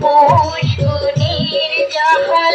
মজনুনের Jawahar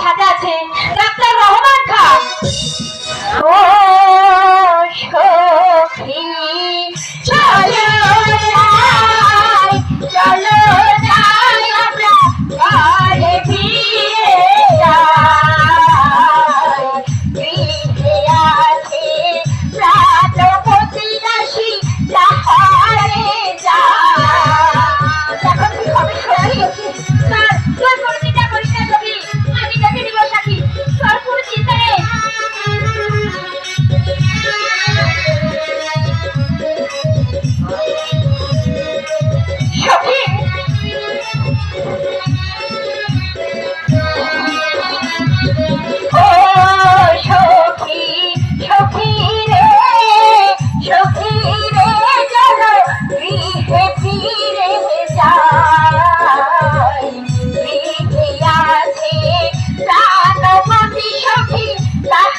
Bye.